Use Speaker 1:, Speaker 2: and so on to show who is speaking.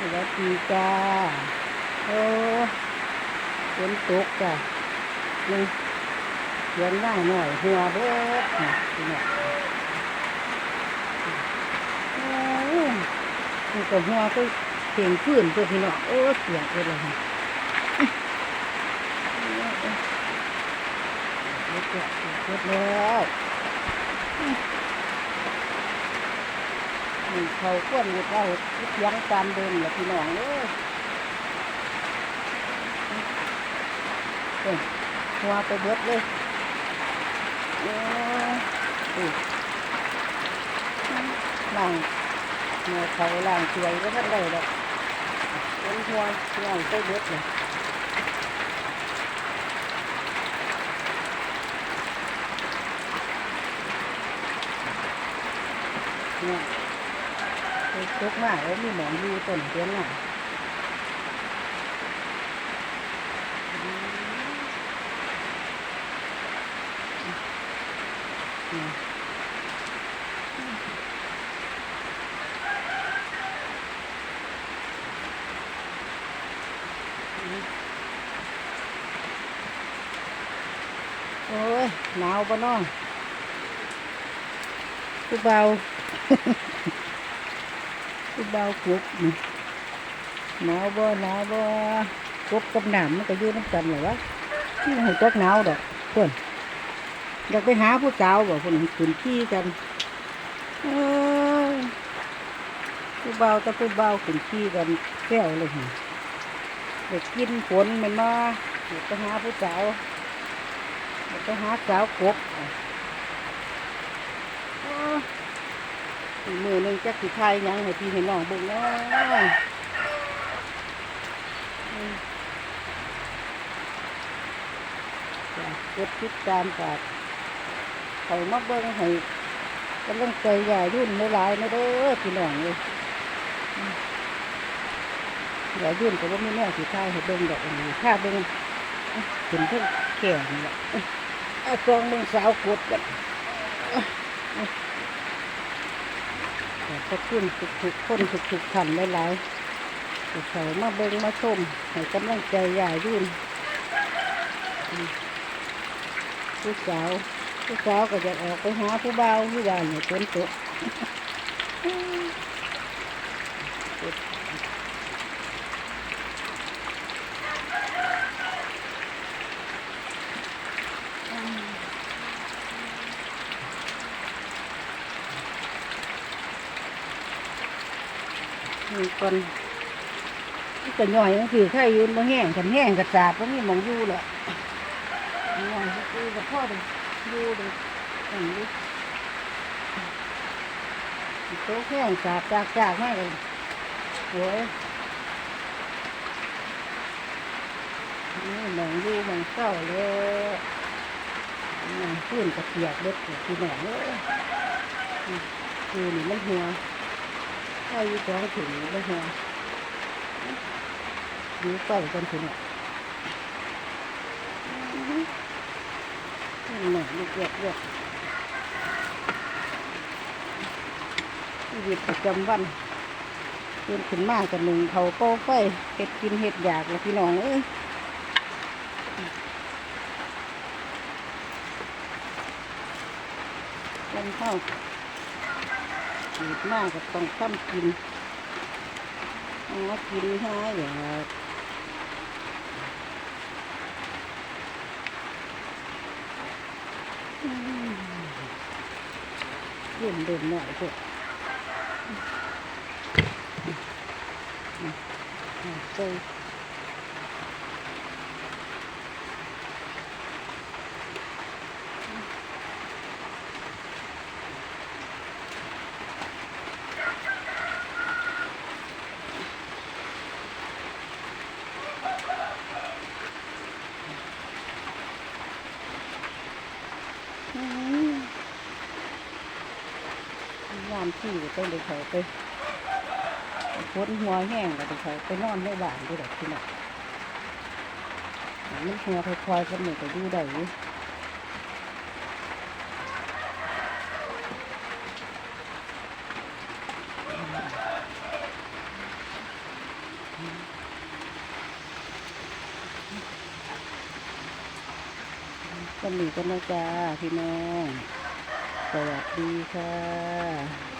Speaker 1: สวัสดีจ้าโอ้ฝนตกจ้ะนี่เสียงได้หน่อยหัวเบิดนี่พี่น้อโอ้ยนี่ก็หัวก็เสียงขึ้นตัวพี่น้องโอ้เสียงเลยเลยค่ะเบิดเบิดแล้ว เขาควนหมดเราเสียงตามเดิมแหละพี่น้องเอ้ยเอ้ยหัวไปเบิดเลยโอ้ยอุ้ยล่างเนื้อเขาล่างสวยก็ท่านได้ดอกเป็นหัวล่างไปเบิดเลยเนี่ย ไปตกมากแล้วมีหมอนอยู่ต้นเตียงน่ะอืมโอ้ยหนาวปะน้องกูเบา กูเบากุบนี่หนาวบ่หนาวบ่กบกับหนามมันก็อยู่น้ำกันเหรอวะที่หัวจักหนาวดอกเพื่อนอยากไปหาผู้สาวบอกคนขืนขี้กันอ้ยผู้เบาแต่ผู้เบาขืนขี้กันแก้วเลยฮะเด็กกินฝนมันมาอยากไปหาผู้สาวอยากไปหาสาวกบอ้ยอีก มือหนึ่งจักสิทายยังให้พี่ให้น้องเบิ่งเนาะอืมจ้ะกดติดตามฝากเขามาเบิ่งให้กำลังใจใหญ่ยุ่นไม่ลายๆนะเด้อพี่น้องเลยอืมใหญ่ยุ่นก็ว่าไม่แน่สิท่ายให้เบิ่งดอกอันนี้ถ้าเบิ่งถึงเพิ่งแก่นี่แหละเอาซองเบิ่งสาวกดกันข อบพระคุณทุกๆคนทุกๆท่านหลายๆที่เขามาเบิ่งมาชมให้กำลังใจใหญ่ยุ่นผู้สาวผู้สาวก็จะออกไปหาผู้บ่าวผู้บ่าวเนี่ยฝนตก นี่ก่อนนี่ก็ย่อยมันคือไข่ยืนมาแห้งกันแห้งกระสาบก็มีมองยู่แหละย่อยคือกับพ่อเลยอยู่เลยอย่างนี้โต๊ะแห้งสาบจากจากมากเลยโอ้ยนี่มองยู่มองเศร้าเลยหมองขึ้นกระเปียกเล็ดที่หนองเลยคือนี่มันหัว ถ้ายู่สองถุงแล้วหัวอยู่ไปกันถุงอะนั่นหน่อยลูกเยอะเยอะชีวิตประจำวันตื่นขึ้นมากกันหนึ่งเขาโป้ไฟเห็ดกินเห็ดอยากแล้วพี่น้องเอ้ยกันเข้า หยุดมากก็ต้องทำกินหากินหาอย่างเล่นเดินหน่อยเถอะใส่างที่ต้องไปเขาไปพดหัวแห้งก็ไปเขาไปนอนในบ้านด้วยดอกที่น่ะมันหัวคอยๆกันหนึ่ก็ดูได้อยู่กันหนีกันนะจ๊ะพี่น้อง สวัสดีค่ะ